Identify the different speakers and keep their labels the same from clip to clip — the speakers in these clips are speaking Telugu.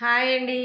Speaker 1: హాయ్ అండి.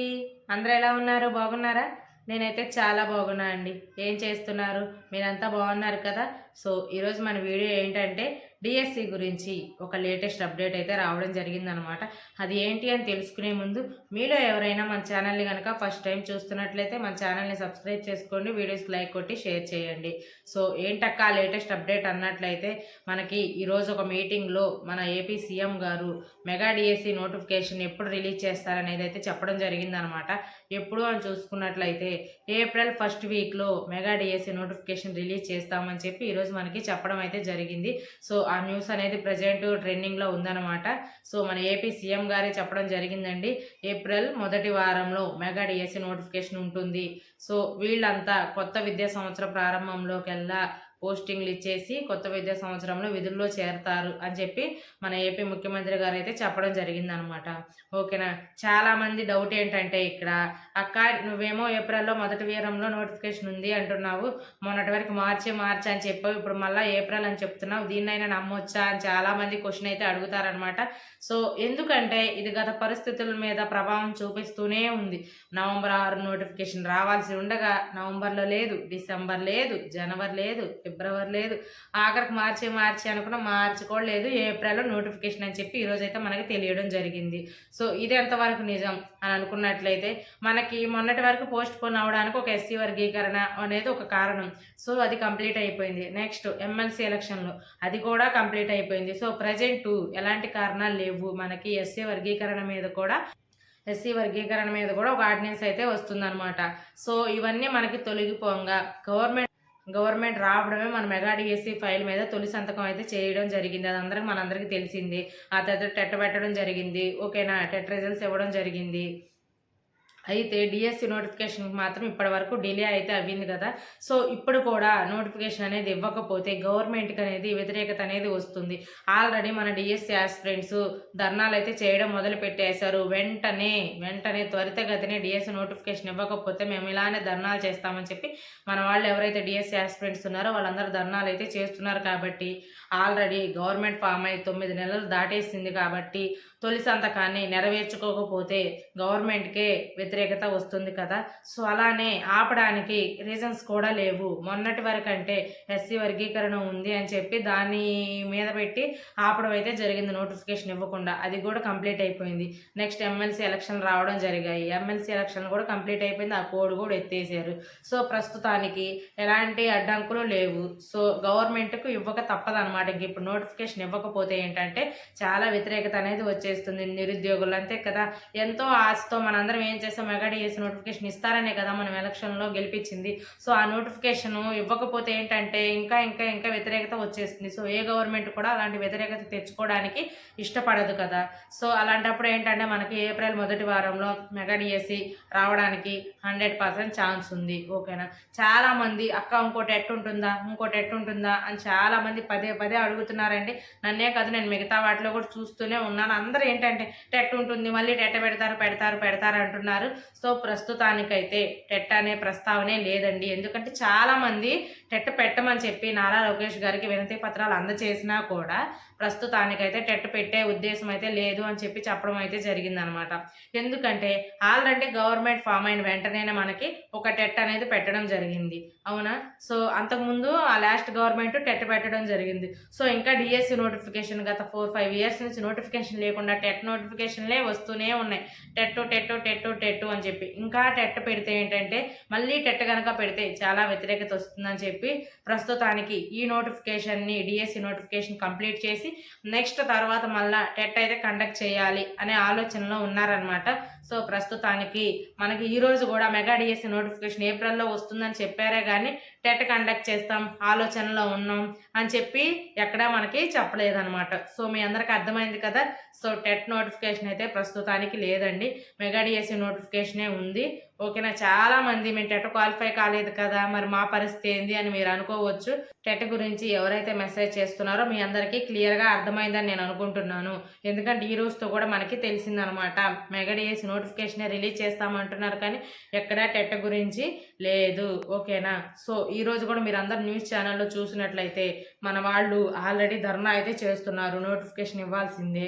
Speaker 1: అందరూ ఎలా ఉన్నారు? బాగున్నారా? నేనైతే చాలా బాగున్నా అండి. ఏం చేస్తున్నారు? మీరంతా బాగున్నారు కదా? సో ఈరోజు మన వీడియో ఏంటంటే డిఎస్సి గురించి ఒక లేటెస్ట్ అప్డేట్ అయితే రావడం జరిగిందనమాట. అది ఏంటి అని తెలుసుకునే ముందు మీలో ఎవరైనా మన ఛానల్ని కనుక ఫస్ట్ టైం చూస్తున్నట్లయితే మన ఛానల్ని సబ్స్క్రైబ్ చేసుకోండి వీడియోస్కి లైక్ కొట్టి షేర్ చేయండి. సో ఏంటక్క లేటెస్ట్ అప్డేట్ అన్నట్లయితే మనకి ఈరోజు ఒక మీటింగ్లో మన ఏపీ సీఎం గారు మెగా డిఎస్సి నోటిఫికేషన్ ఎప్పుడు రిలీజ్ చేస్తారనేది అయితే చెప్పడం జరిగిందనమాట. ఎప్పుడు అని చూసుకున్నట్లయితే ఏప్రిల్ ఫస్ట్ వీక్లో మెగా డిఎస్సి నోటిఫికేషన్ రిలీజ్ చేస్తామని చెప్పి ఈరోజు మనకి చెప్పడం అయితే జరిగింది. సో ఆ న్యూస్ అనేది ప్రజెంట్ ట్రెండింగ్లో ఉందన్నమాట. సో మన ఏపీ సీఎం గారే చెప్పడం జరిగిందండి. ఏప్రిల్ మొదటి వారంలో మెగా డిఎస్సి నోటిఫికేషన్ ఉంటుంది. సో వీళ్ళంతా కొత్త విద్యా సంవత్సర ప్రారంభంలోకెల్లా పోస్టింగ్లు ఇచ్చేసి కొత్త విద్యా సంవత్సరంలో విధుల్లో చేరతారు అని చెప్పి మన ఏపీ ముఖ్యమంత్రి గారు అయితే చెప్పడం జరిగిందనమాట ఓకేనా? చాలా మంది డౌట్ ఏంటంటే ఇక్కడ అక్క నువ్వేమో ఏప్రిల్లో మొదటి వీరంలో నోటిఫికేషన్ ఉంది అంటున్నావు మొన్నటి వరకు మార్చి మార్చి అని చెప్పావు ఇప్పుడు మళ్ళీ ఏప్రిల్ అని చెప్తున్నావు దీన్నైనా నమ్మొచ్చా? అని చాలా మంది క్వశ్చన్ అయితే అడుగుతారనమాట సో ఎందుకంటే ఇది గత పరిస్థితుల మీద ప్రభావం చూపిస్తూనే ఉంది. నవంబర్ ఆరు నోటిఫికేషన్ రావాల్సి ఉండగా నవంబర్లో లేదు డిసెంబర్ లేదు జనవరి లేదు ఫిబ్రవరి లేదు. ఆఖరికి మార్చి మార్చి అనుకున్న మార్చి కూడా లేదు ఏప్రిల్లో నోటిఫికేషన్ అని చెప్పి ఈరోజు అయితే మనకి తెలియడం జరిగింది. సో ఇది ఎంతవరకు నిజం అని అనుకున్నట్లయితే మనకి మొన్నటి వరకు పోస్ట్ పోన్ అవడానికి ఒక ఎస్సీ వర్గీకరణ అనేది ఒక కారణం. సో అది కంప్లీట్ అయిపోయింది. నెక్స్ట్ ఎమ్మెల్సీ ఎలక్షన్లో అది కూడా కంప్లీట్ అయిపోయింది. సో ప్రజెంట్ ఎలాంటి కారణాలు లేవు. మనకి ఎస్సీ వర్గీకరణ మీద కూడా ఎస్సీ వర్గీకరణ మీద కూడా ఒక ఆర్డినెన్స్ అయితే వస్తుందన్నమాట. సో ఇవన్నీ మనకి తొలగిపోగా. గవర్నమెంట్ గవర్నమెంట్ రావడమే మన మెగా డిఎస్సి ఫైల్ మీద తొలి సంతకం అయితే చేయడం జరిగింది. అది అందరికి మనందరికీ తెలిసింది. ఆ తర్వాత టెట్ పెట్టడం జరిగింది. ఓకేనా? టెట్ రిజల్ట్స్ ఇవ్వడం జరిగింది. అయితే డిఎస్సి నోటిఫికేషన్కి మాత్రం ఇప్పటి వరకు డిలే అయితే అవ్వింది కదా. సో ఇప్పుడు కూడా నోటిఫికేషన్ అనేది ఇవ్వకపోతే గవర్నమెంట్కి అనేది వ్యతిరేకత అనేది వస్తుంది. ఆల్రెడీ మన డిఎస్సి ఆస్పిరెంట్స్ ధర్నాలు అయితే చేయడం మొదలు పెట్టేశారు. వెంటనే వెంటనే త్వరితగతినే డిఎస్సి నోటిఫికేషన్ ఇవ్వకపోతే మేము ఇలానే ధర్నాలు చేస్తామని చెప్పి మన వాళ్ళు ఎవరైతే డిఎస్సి ఆస్పిరెంట్స్ ఉన్నారో వాళ్ళందరూ ధర్నాలు అయితే చేస్తున్నారు కాబట్టి ఆల్రెడీ గవర్నమెంట్ ఫామ్ అయి తొమ్మిది నెలలు దాటేసింది కాబట్టి తొలి సంతకాన్ని నెరవేర్చుకోకపోతే గవర్నమెంట్కే వ్యతిరేకత వస్తుంది కదా. సో అలానే ఆపడానికి రీజన్స్ కూడా లేవు. మొన్నటి వరకు అంటే ఎస్సీ వర్గీకరణ ఉంది అని చెప్పి దాని మీద పెట్టి ఆపడం అయితే జరిగింది. నోటిఫికేషన్ ఇవ్వకుండా అది కూడా కంప్లీట్ అయిపోయింది. నెక్స్ట్ ఎమ్మెల్సీ ఎలక్షన్ రావడం జరిగాయి. ఎమ్మెల్సీ ఎలక్షన్ కూడా కంప్లీట్ అయిపోయింది. ఆ కోడ్ కూడా ఎత్తేసారు. సో ప్రస్తుతానికి ఎలాంటి అడ్డంకులు లేవు. సో గవర్నమెంట్కు ఇవ్వక తప్పదన్నమాట. ఇంక ఇప్పుడు నోటిఫికేషన్ ఇవ్వకపోతే ఏంటంటే చాలా వ్యతిరేకత అనేది చేస్తుంది నిరుద్యోగులు అంతే కదా. ఎంతో ఆశతో మనందరం ఏం చేస్తాం? మెగాడి చేసి నోటిఫికేషన్ ఇస్తారనే కదా మనం ఎలక్షన్లో గెలిపించింది. సో ఆ నోటిఫికేషన్ ఇవ్వకపోతే ఏంటంటే ఇంకా ఇంకా ఇంకా వ్యతిరేకత వచ్చేస్తుంది. సో ఏ గవర్నమెంట్ కూడా అలాంటి వ్యతిరేకత తెచ్చుకోవడానికి ఇష్టపడదు కదా. సో అలాంటప్పుడు ఏంటంటే మనకి ఏప్రిల్ మొదటి వారంలో మెగాడిఎస్సి రావడానికి హండ్రెడ్ పర్సెంట్ ఛాన్స్ ఉంది. ఓకేనా? చాలామంది అక్క ఇంకోటి ఎట్టుంటుందా ఇంకోటి ఎట్టుంటుందా అని చాలామంది పదే పదే అడుగుతున్నారండి. నన్నే కాదు నేను మిగతా వాటిలో కూడా చూస్తూనే ఉన్నాను. అందరూ ఏంటంటే టెట్ ఉంటుంది మళ్ళీ టెట్ పెడతారు పెడతారు పెడతారు అంటున్నారు. సో ప్రస్తుతానికైతే టెట్ అనే ప్రస్తావనే లేదండి. ఎందుకంటే చాలామంది టెట్ పెట్టమని చెప్పి నారా లోకేష్ గారికి వినతి పత్రాలు అందచేసినా కూడా ప్రస్తుతానికైతే టెట్ పెట్టే ఉద్దేశం అయితే లేదు అని చెప్పి చెప్పడం అయితే జరిగిందనమాట. ఎందుకంటే ఆల్రెడీ గవర్నమెంట్ ఫామ్ అయిన వెంటనే మనకి ఒక టెట్ అనేది పెట్టడం జరిగింది. అవునా? సో అంతకుముందు ఆ లాస్ట్ గవర్నమెంట్ టెట్ పెట్టడం జరిగింది. సో ఇంకా డిఎస్సి నోటిఫికేషన్ గత ఫోర్ ఫైవ్ ఇయర్స్ నుంచి నోటిఫికేషన్ లేకుండా టెట్ నోటిఫికేషన్లే వస్తూనే ఉన్నాయి. టెట్ టెట్ టెట్ టెట్టు అని చెప్పి. ఇంకా టెట్ పెడితే ఏంటంటే మళ్ళీ టెట్ కనుక పెడితే చాలా వ్యతిరేకత వస్తుందని చెప్పి ప్రస్తుతానికి ఈ నోటిఫికేషన్ని డిఎస్సి నోటిఫికేషన్ కంప్లీట్ చేసి నెక్స్ట్ తర్వాత మళ్ళా టెట్ అయితే కండక్ట్ చేయాలి అనే ఆలోచనలో ఉన్నారనమాట సో ప్రస్తుతానికి మనకి ఈరోజు కూడా మెగా డిఎస్సి నోటిఫికేషన్ ఏప్రిల్లో వస్తుందని చెప్పారే కానీ టెట్ కండక్ట్ చేస్తాం ఆలోచనలో ఉన్నాం. అని చెప్పి ఎక్కడా మనకి చెప్పలేదన్నమాట. సో మీ అందరికి అర్థమైంది కదా? సో టెట్ నోటిఫికేషన్ అయితే ప్రస్తుతానికి లేదండి. మెగా డిఎస్సి నోటిఫికేషనే ఉంది. ఓకేనా? చాలా మంది మేము టెట్ క్వాలిఫై కాలేదు కదా మరి మా పరిస్థితి ఏంది అని మీరు అనుకోవచ్చు. టెట్ గురించి ఎవరైతే మెసేజ్ చేస్తున్నారో మీ అందరికీ క్లియర్గా అర్థమైందని నేను అనుకుంటున్నాను. ఎందుకంటే ఈ రోజుతో కూడా మనకి తెలిసిందనమాట. మెగడిఎస్ నోటిఫికేషన్ రిలీజ్ చేస్తామంటున్నారు కానీ ఎక్కడా టెట్ గురించి లేదు. ఓకేనా? సో ఈ రోజు కూడా మీరు అందరు న్యూస్ ఛానల్లో చూసినట్లయితే మన వాళ్ళు ఆల్రెడీ ధర్నా అయితే చేస్తున్నారు. నోటిఫికేషన్ ఇవ్వాల్సిందే.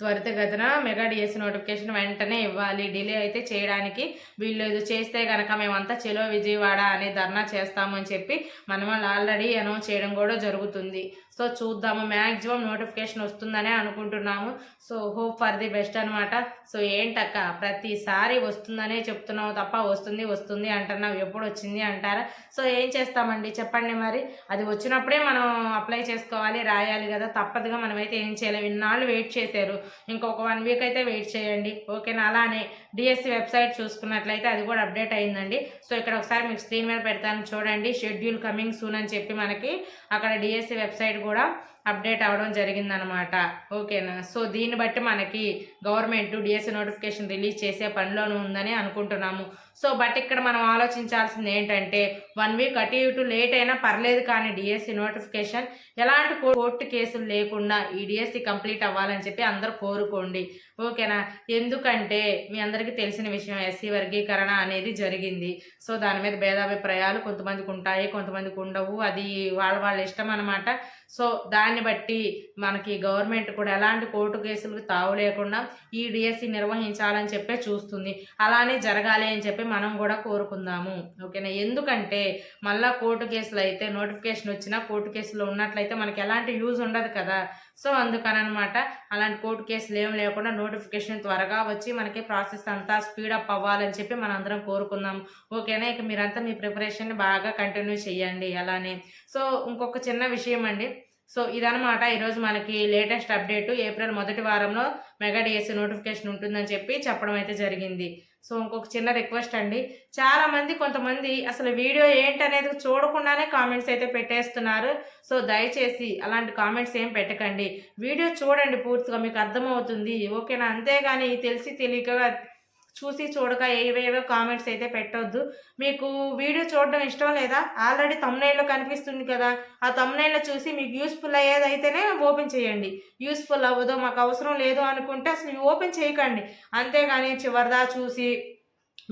Speaker 1: త్వరితగతిన మెగా డిఎస్ నోటిఫికేషన్ వెంటనే ఇవ్వాలి. డిలే అయితే చేయడానికి వీళ్ళు ఇది చేస్తే కనుక మేమంతా చెలో విజయవాడ అనే ధర్నా చేస్తామని చెప్పి మన ఆల్రెడీ అనౌన్స్ చేయడం కూడా జరుగుతుంది. సో చూద్దాము మ్యాక్సిమం నోటిఫికేషన్ వస్తుందనే అనుకుంటున్నాము. So hope for the best అనమాట సో ఏంటక్క ప్రతిసారి వస్తుందనే చెప్తున్నావు తప్ప వస్తుంది వస్తుంది అంటున్నావు. ఎప్పుడు వచ్చింది అంటారా? సో ఏం చేస్తామండి? చెప్పండి మరి. అది వచ్చినప్పుడే మనం అప్లై చేసుకోవాలి రాయాలి కదా. తప్పదుగా మనమైతే ఏం చేయలేము ఇన్నాళ్ళు వెయిట్ చేశారు. ఇంకొక వన్ వీక్ అయితే వెయిట్ చేయండి. ఓకేనా? అలానే డిఎస్సి వెబ్సైట్ చూసుకున్నట్లయితే అది కూడా అప్డేట్ అయిందండి. సో ఇక్కడ ఒకసారి మీకు స్క్రీన్ మీద పెడతాను చూడండి. షెడ్యూల్ కమింగ్ సూన్ అని చెప్పి మనకి అక్కడ డిఎస్సి వెబ్సైట్ కూడా అప్డేట్ అవ్వడం జరిగిందనమాట ఓకేనా? సో దీన్ని బట్టి మనకి గవర్నమెంట్ డిఎస్సి నోటిఫికేషన్ రిలీజ్ చేసే పనిలోనే ఉందని అనుకుంటున్నాము. సో బట్ ఇక్కడ మనం ఆలోచించాల్సింది ఏంటంటే వన్ వీక్ అటు ఇటు లేట్ అయినా పర్లేదు కానీ డిఎస్సి నోటిఫికేషన్ ఎలాంటి కోర్టు కేసులు లేకుండా ఈ డిఎస్సి కంప్లీట్ అవ్వాలని చెప్పి అందరూ కోరుకోండి. ఓకేనా? ఎందుకంటే మీ అందరికీ తెలిసిన విషయం ఎస్సీ వర్గీకరణ అనేది జరిగింది. సో దాని మీద భేదాభిప్రాయాలు కొంతమందికి ఉంటాయి కొంతమందికి ఉండవు. అది వాళ్ళ వాళ్ళ ఇష్టం అనమాట సో దాని దాన్ని బట్టి మనకి గవర్నమెంట్ కూడా ఎలాంటి కోర్టు కేసులకు తావు లేకుండా ఈ డిఎస్సి నిర్వహించాలని చెప్పే చూస్తుంది. అలానే జరగాలి అని చెప్పి మనం కూడా కోరుకుందాము. ఓకేనా? ఎందుకంటే మళ్ళా కోర్టు కేసులు అయితే నోటిఫికేషన్ వచ్చినా కోర్టు కేసులో ఉన్నట్లయితే మనకి ఎలాంటి యూజ్ ఉండదు కదా. సో అందుకని అనమాట అలాంటి కోర్టు కేసులు ఏం లేకుండా నోటిఫికేషన్ త్వరగా వచ్చి మనకి ప్రాసెస్ అంతా స్పీడప్ అవ్వాలని చెప్పి మనం అందరం కోరుకుందాం ఓకేనా? ఇక మీరంతా మీ ప్రిపరేషన్ బాగా కంటిన్యూ చేయండి. అలానే సో ఇంకొక చిన్న విషయం అండి. సో ఇదనమాట ఈరోజు మనకి లేటెస్ట్ అప్డేట్. ఏప్రిల్ మొదటి వారంలో మెగా డిఎస్సి నోటిఫికేషన్ ఉంటుందని చెప్పి చెప్పడం అయితే జరిగింది. సో ఇంకొక చిన్న రిక్వెస్ట్ అండి. చాలామంది కొంతమంది అసలు వీడియో ఏంటనేది చూడకుండానే కామెంట్స్ అయితే పెట్టేస్తున్నారు. సో దయచేసి అలాంటి కామెంట్స్ ఏం పెట్టకండి. వీడియో చూడండి పూర్తిగా మీకు అర్థమవుతుంది. ఓకేనా? అంతేగాని తెలిసి తెలియక చూసి చూడక ఏవేవో కామెంట్స్ అయితే పెట్టొద్దు. మీకు వీడియో చూడడం ఇష్టం లేదా? ఆల్రెడీ తమ్నైల్లో కనిపిస్తుంది కదా. ఆ తమ్నైల్లో చూసి మీకు యూస్ఫుల్ అయ్యేదైతేనే ఓపెన్ చేయండి. యూస్ఫుల్ అవ్వదు మాకు అవసరం లేదు అనుకుంటే అసలు ఓపెన్ చేయకండి. అంతేగాని చివరిదా చూసి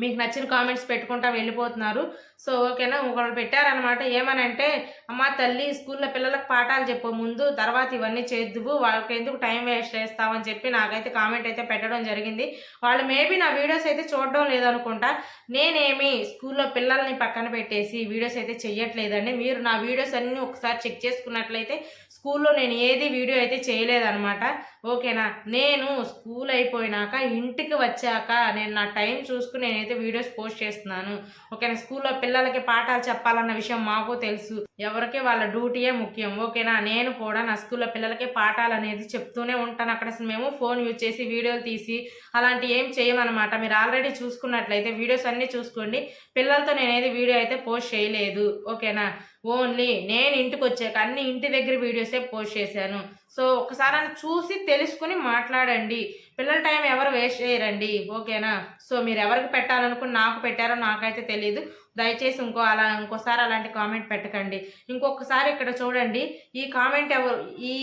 Speaker 1: మీకు నచ్చిన కామెంట్స్ పెట్టుకుంటా వెళ్ళిపోతున్నారు. సో ఓకేనా? ఒకళ్ళు పెట్టారనమాట ఏమనంటే అమ్మ తల్లి స్కూల్లో పిల్లలకు పాఠాలు చెప్పు. ముందు తర్వాత ఇవన్నీ చేద్దువు. వాళ్ళకి ఎందుకు టైం వేస్ట్ చేస్తామని చెప్పి నాకైతే కామెంట్ అయితే పెట్టడం జరిగింది. వాళ్ళు మేబీ నా వీడియోస్ అయితే చూడడం లేదనుకుంటా. నేనేమి స్కూల్లో పిల్లల్ని పక్కన పెట్టేసి వీడియోస్ అయితే చెయ్యట్లేదండి. మీరు నా వీడియోస్ అన్నీ ఒకసారి చెక్ చేసుకున్నట్లయితే స్కూల్లో నేను ఏది వీడియో అయితే చేయలేదన్నమాట. ఓకేనా? నేను స్కూల్ అయిపోయినాక ఇంటికి వచ్చాక నేను నా టైం చూసుకుని నేనైతే వీడియోస్ పోస్ట్ చేస్తున్నాను. ఓకేనా? స్కూల్లో పిల్లలకి పాఠాలు చెప్పాలన్న విషయం మాకు తెలుసు. ఎవరికి వాళ్ళ డ్యూటీయే ముఖ్యం. ఓకేనా? నేను కూడా నా స్కూల్లో పిల్లలకి పాఠాలు అనేది చెప్తూనే ఉంటాను. అక్కడ మేము ఫోన్ యూజ్ చేసి వీడియోలు తీసి అలాంటి ఏం చేయమన్నమాట. మీరు ఆల్రెడీ చూసుకున్నట్లయితే వీడియోస్ అన్నీ చూసుకోండి. పిల్లలతో నేనేది వీడియో అయితే పోస్ట్ చేయలేదు. ఓకేనా? ఓన్లీ నేను ఇంటికి వచ్చాక అన్ని ఇంటి దగ్గర వీడియోసే పోస్ట్ చేశాను. సో ఒకసారి అని చూసి తెలుసుకుని మాట్లాడండి. పిల్లల టైం ఎవరు వేస్ట్ చేయరండి. ఓకేనా? సో మీరు ఎవరికి పెట్టాలనుకుని నాకు పెట్టారో నాకైతే తెలియదు దయచేసి ఇంకో అలా ఇంకోసారి అలాంటి కామెంట్ పెట్టకండి. ఇంకొకసారి ఇక్కడ చూడండి. ఈ కామెంట్ ఎవరు ఈ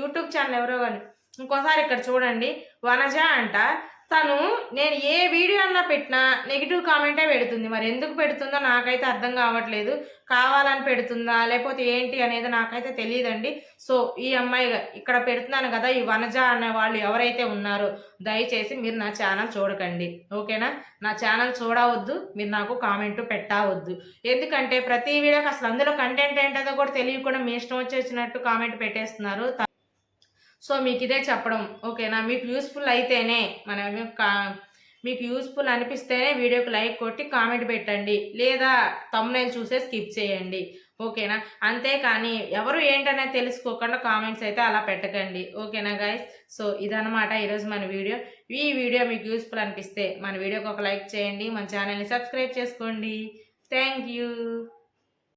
Speaker 1: యూట్యూబ్ ఛానల్ ఎవరో కానీ ఇంకోసారి ఇక్కడ చూడండి. వనజ అంట తను నేను ఏ వీడియో అన్నా పెట్టినా నెగిటివ్ కామెంటే పెడుతుంది. మరి ఎందుకు పెడుతుందో నాకైతే అర్థం కావట్లేదు. కావాలని పెడుతుందా? లేకపోతే ఏంటి అనేది నాకైతే తెలియదండి సో ఈ అమ్మాయి ఇక్కడ పెడుతున్నాను కదా ఈ వనజ అనే వాళ్ళు ఎవరైతే ఉన్నారో దయచేసి మీరు నా ఛానల్ చూడకండి. ఓకేనా? నా ఛానల్ చూడవద్దు మీరు నాకు కామెంట్ పెట్టవద్దు. ఎందుకంటే ప్రతి వీడియోకి అసలు అందులో కంటెంట్ ఏంటో కూడా తెలియకుండా మీ ఇష్టం వచ్చేసినట్టు కామెంట్ పెట్టేస్తున్నారు. సో మీకు ఇదే చెప్పడం. ఓకేనా? మీకు యూస్ఫుల్ అయితేనే మన మీకు యూస్ఫుల్ అనిపిస్తేనే వీడియోకి లైక్ కొట్టి కామెంట్ పెట్టండి. లేదా తమ్నైల్ చూసే స్కిప్ చేయండి. ఓకేనా? అంతేకాని ఎవరు ఏంటనేది తెలుసుకోకుండా కామెంట్స్ అయితే అలా పెట్టకండి. ఓకేనా గాయస్ సో ఇదనమాట ఈరోజు మన వీడియో. ఈ వీడియో మీకు యూస్ఫుల్ అనిపిస్తే మన వీడియోకి ఒక లైక్ చేయండి. మన ఛానల్ని సబ్స్క్రైబ్ చేసుకోండి. Thank you.